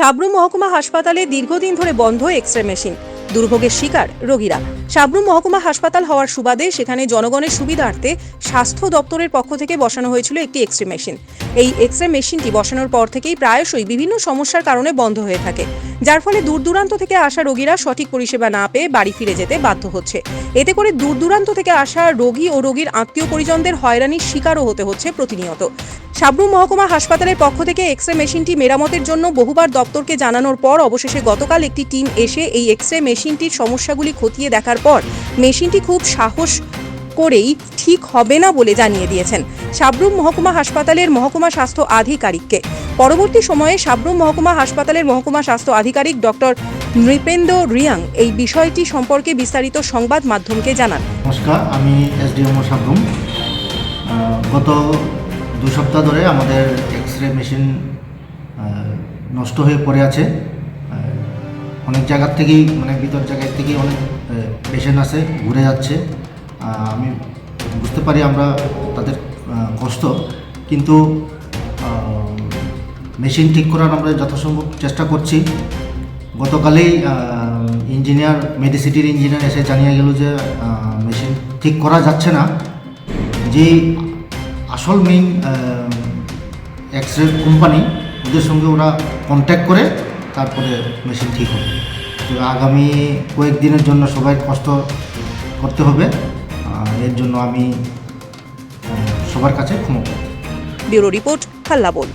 সাবরু মহকুমা হাসপাতালে দীর্ঘদিন ধরে বন্ধ এক্স রে মেশিন। দুর্ভোগের শিকার রোগীরা। সাবরু মহকুমা হাসপাতাল হওয়ার সুবাদে সেখানে জনগণের সুবিধার্থে স্বাস্থ্য দপ্তরের পক্ষ থেকে বসানো হয়েছিল একটি এক্স রে মেশিন। এই এক্স রে মেশিনটি বসানোর পর থেকেই প্রায়শই বিভিন্ন সমস্যার কারণে বন্ধ হয়ে থাকে। যার ফলে দূর দূরান্ত থেকে আসা রোগীরা সঠিক পরিষেবা না পেয়ে বাড়ি ফিরে যেতে বাধ্য হচ্ছে। এতে করে দূর দূরান্ত থেকে আসা রোগী ও রোগীর আত্মীয় পরিজনদের হয়রানির শিকারও হতে হচ্ছে প্রতিনিয়ত। সাবরু মহকুমা হাসপাতালের পক্ষ থেকে এক্স রে মেশিনটি মেরামতের জন্য বহুবার দপ্তরকে জানানোর পর অবশেষে গতকাল একটি টিম এসে এই এক্স রে মেশিনটির সমস্যাগুলি খতিয়ে দেখার পর মেশিনটি খুব সাহস করেই ঠিক হবে না বলে জানিয়ে দিয়েছেন সাবরুম মহকুমা হাসপাতালের মহকুমা স্বাস্থ্য আধিকারিককে। পরবর্তী সময়ে সাবরুম মহকুমা হাসপাতালের মহকুমা স্বাস্থ্য আধিকারিক ডক্টর নৃপেন্দ্র রিয়াং এই বিষয়টি সম্পর্কে বিস্তারিত সংবাদ মাধ্যমকে জানান। নমস্কার, আমি এসডিএমও সাবরুম গত দু সপ্তাহ ধরে আমাদের এক্স রে মেশিন নষ্ট হয়ে পড়ে আছে। অনেক জায়গার থেকেই মানে ভিতর জায়গার থেকেই অনেক পেশেন্ট আছে ঘুরে যাচ্ছে। আমি বুঝতে পারি আমরা তাদের কষ্ট, কিন্তু মেশিন ঠিক করার আমরা যথাসম্ভব চেষ্টা করছি। গতকালেই ইঞ্জিনিয়ার মেডিসিটির ইঞ্জিনিয়ার এসে জানিয়ে গেল যে মেশিন ঠিক করা যাচ্ছে না। যে আসল মেইন এক্স রে কোম্পানি ওদের সঙ্গে ওরা কন্ট্যাক্ট করে, তারপরে মেশিন ঠিক হবে। তো আগামী কয়েকদিনের জন্য সবাই কষ্ট করতে হবে এর জন্য আমি সবার কাছে ক্ষমা ব্যুরো রিপোর্ট হাল্লা বল